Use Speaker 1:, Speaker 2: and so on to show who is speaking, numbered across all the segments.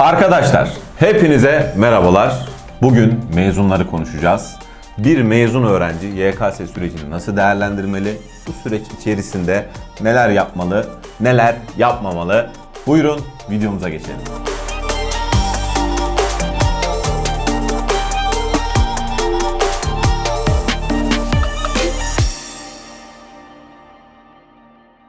Speaker 1: Arkadaşlar hepinize merhabalar. Bugün mezunları konuşacağız. Bir mezun öğrenci YKS sürecini nasıl değerlendirmeli? Bu süreç içerisinde neler yapmalı, neler yapmamalı? Buyurun videomuza geçelim.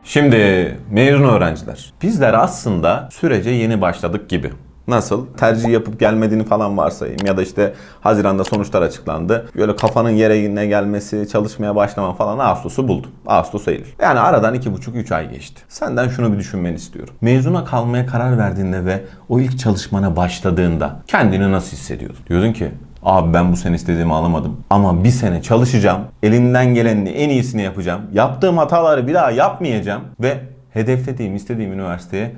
Speaker 1: Şimdi mezun öğrenciler. Bizler aslında sürece yeni başladık gibi. Nasıl? Tercih yapıp gelmediğini falan varsayayım ya da işte Haziran'da sonuçlar açıklandı. Böyle kafanın yerine gelmesi, çalışmaya başlaman falan Ağustos'u buldum. Ağustos Eylül. Yani aradan 2,5-3 ay geçti. Senden şunu bir düşünmeni istiyorum. Mezuna kalmaya karar verdiğinde ve o ilk çalışmana başladığında kendini nasıl hissediyordun? Diyordun ki Abi ben bu sene istediğimi alamadım. Ama bir sene çalışacağım. Elimden gelenin en iyisini yapacağım. Yaptığım hataları bir daha yapmayacağım. Ve hedeflediğim, istediğim üniversiteye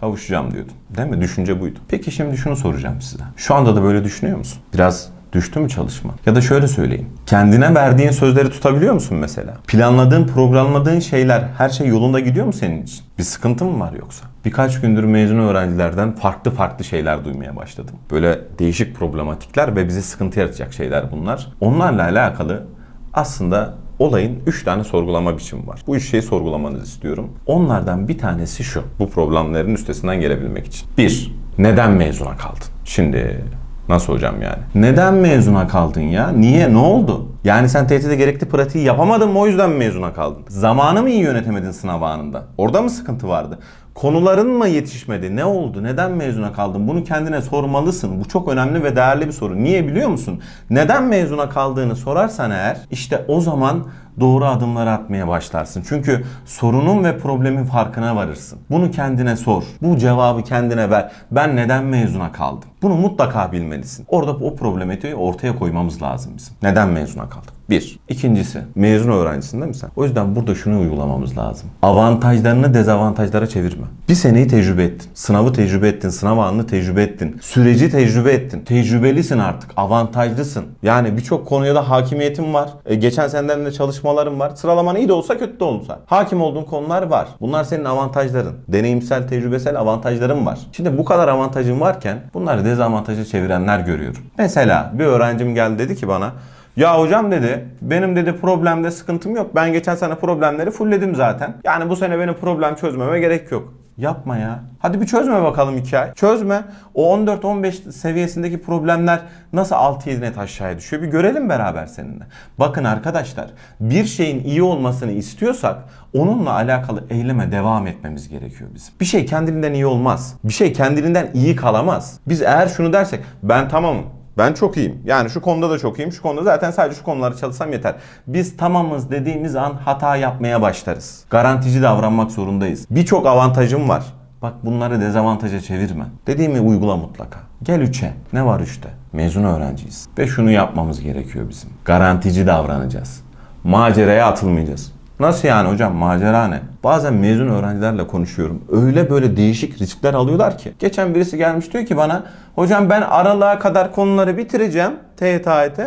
Speaker 1: kavuşacağım diyordun. Değil mi? Düşünce buydu. Peki şimdi şunu soracağım size. Şu anda da böyle düşünüyor musun? Biraz düştü mü çalışma? Ya da şöyle söyleyeyim. Kendine verdiğin sözleri tutabiliyor musun mesela? Planladığın, programladığın şeyler her şey yolunda gidiyor mu senin için? Bir sıkıntı mı var yoksa? Birkaç gündür mezun öğrencilerden farklı farklı şeyler duymaya başladım. Böyle değişik problematikler ve bize sıkıntı yaratacak şeyler bunlar. Onlarla alakalı aslında olayın 3 tane sorgulama biçimi var. Bu üç şeyi sorgulamanızı istiyorum. Onlardan bir tanesi şu. Bu problemlerin üstesinden gelebilmek için. 1. Neden mezuna kaldın? Şimdi Nasıl hocam yani? Neden mezuna kaldın ya? Niye? Ne oldu? Yani sen TYT'de gerekli pratiği yapamadın mı o yüzden mezuna kaldın? Zamanı mı iyi yönetemedin sınav anında? Orada mı sıkıntı vardı? Konuların mı yetişmedi? Ne oldu? Neden mezuna kaldın? Bunu kendine sormalısın. Bu çok önemli ve değerli bir soru. Niye biliyor musun? Neden mezuna kaldığını sorarsan eğer işte o zaman doğru adımları atmaya başlarsın. Çünkü sorunun ve problemin farkına varırsın. Bunu kendine sor. Bu cevabı kendine ver. Ben neden mezuna kaldım? Bunu mutlaka bilmelisin. Orada o problematiği ortaya koymamız lazım bizim. Neden mezuna kaldık? Bir. İkincisi, mezun öğrencisin değil mi sen? O yüzden burada şunu uygulamamız lazım. Avantajlarını dezavantajlara çevirme. Bir seneyi tecrübe ettin. Sınavı tecrübe ettin. Sınav anını tecrübe ettin. Süreci tecrübe ettin. Tecrübelisin artık. Avantajlısın. Yani birçok konuya da hakimiyetin var. E, geçen seneden de çalışmaların var. Sıralaman iyi de olsa kötü de olsa. Hakim olduğun konular var. Bunlar senin avantajların. Deneyimsel, tecrübesel avantajların var. Şimdi bu kadar avantajın varken bunları dezavantaja çevirenler görüyorum. Mesela bir öğrencim geldi dedi ki bana ya hocam dedi benim dedi problemde sıkıntım yok. Ben geçen sene problemleri fullledim zaten. Yani bu sene benim problem çözmeme gerek yok. Yapma ya. Hadi bir çözme bakalım iki ay. Çözme. O 14-15 seviyesindeki problemler nasıl 6-7 net aşağıya düşüyor bir görelim beraber seninle. Bakın arkadaşlar bir şeyin iyi olmasını istiyorsak onunla alakalı eyleme devam etmemiz gerekiyor bizim. Bir şey kendiliğinden iyi olmaz. Bir şey kendiliğinden iyi kalamaz. Biz eğer şunu dersek ben tamamım ben çok iyiyim. Yani şu konuda da çok iyiyim. Şu konuda zaten sadece şu konuları çalışsam yeter. Biz tamamız dediğimiz an hata yapmaya başlarız. Garantici davranmak zorundayız. Birçok avantajım var. Bak bunları dezavantaja çevirme. Dediğimi uygula mutlaka. Gel 3'e. Ne var 3'te? Mezun öğrenciyiz. Ve şunu yapmamız gerekiyor bizim. Garantici davranacağız. Maceraya atılmayacağız. Nasıl yani hocam macera ne? Bazen mezun öğrencilerle konuşuyorum. Öyle böyle değişik riskler alıyorlar ki. Geçen birisi gelmiş diyor ki bana hocam ben aralığa kadar konuları bitireceğim TYT AYT.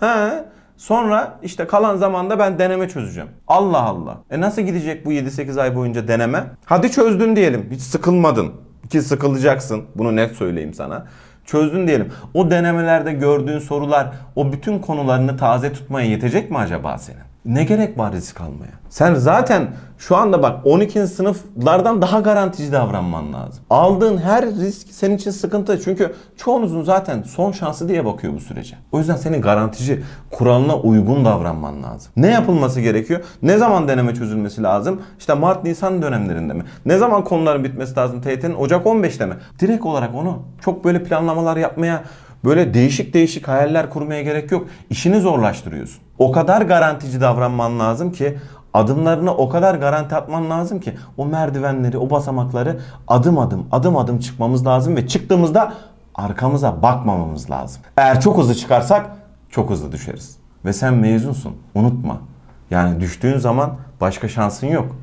Speaker 1: He. Sonra işte kalan zamanda ben deneme çözeceğim. Allah Allah. E nasıl gidecek bu 7-8 ay boyunca deneme? Hadi çözdün diyelim. Hiç sıkılmadın. Ki sıkılacaksın. Bunu net söyleyeyim sana. Çözdün diyelim. O denemelerde gördüğün sorular o bütün konularını taze tutmaya yetecek mi acaba senin? Ne gerek var risk almaya? Sen zaten şu anda bak 12. sınıflardan daha garantici davranman lazım. Aldığın her risk senin için sıkıntı. Çünkü çoğunuzun zaten son şansı diye bakıyor bu sürece. O yüzden senin garantici kuralına uygun davranman lazım. Ne yapılması gerekiyor? Ne zaman deneme çözülmesi lazım? İşte Mart-Nisan dönemlerinde mi? Ne zaman konuların bitmesi lazım TYT'nin? Ocak 15'te mi? Direkt olarak onu çok böyle planlamalar yapmaya Böyle değişik değişik hayaller kurmaya gerek yok. İşini zorlaştırıyorsun. O kadar garantici davranman lazım ki adımlarını o kadar garanti atman lazım ki o merdivenleri, o basamakları adım adım, adım adım çıkmamız lazım ve çıktığımızda arkamıza bakmamamız lazım. Eğer çok hızlı çıkarsak çok hızlı düşeriz. Ve sen mezunsun. Unutma. Yani düştüğün zaman başka şansın yok.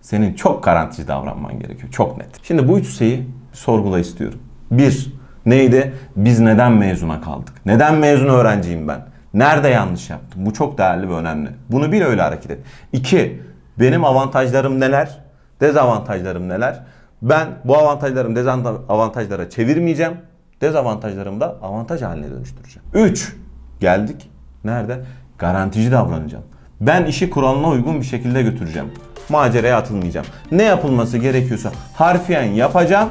Speaker 1: Senin çok garantici davranman gerekiyor. Çok net. Şimdi bu üç şeyi sorgula istiyorum. Bir, neydi? Biz neden mezuna kaldık? Neden mezun öğrenciyim ben? Nerede yanlış yaptım? Bu çok değerli ve önemli. Bunu bil öyle hareket et. İki, benim avantajlarım neler? Dezavantajlarım neler? Ben bu avantajlarımı dezavantajlara çevirmeyeceğim. Dezavantajlarımı da avantaj haline dönüştüreceğim. 3. Geldik. Nerede? Garantici davranacağım. Ben işi kuralına uygun bir şekilde götüreceğim. Maceraya atılmayacağım. Ne yapılması gerekiyorsa harfiyen yapacağım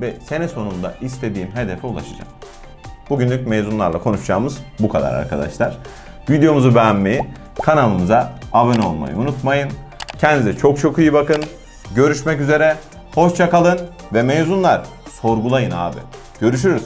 Speaker 1: ve sene sonunda istediğim hedefe ulaşacağım. Bugünlük mezunlarla konuşacağımız bu kadar arkadaşlar. Videomuzu beğenmeyi, kanalımıza abone olmayı unutmayın. Kendinize çok çok iyi bakın. Görüşmek üzere. Hoşça kalın ve mezunlar sorgulayın abi. Görüşürüz.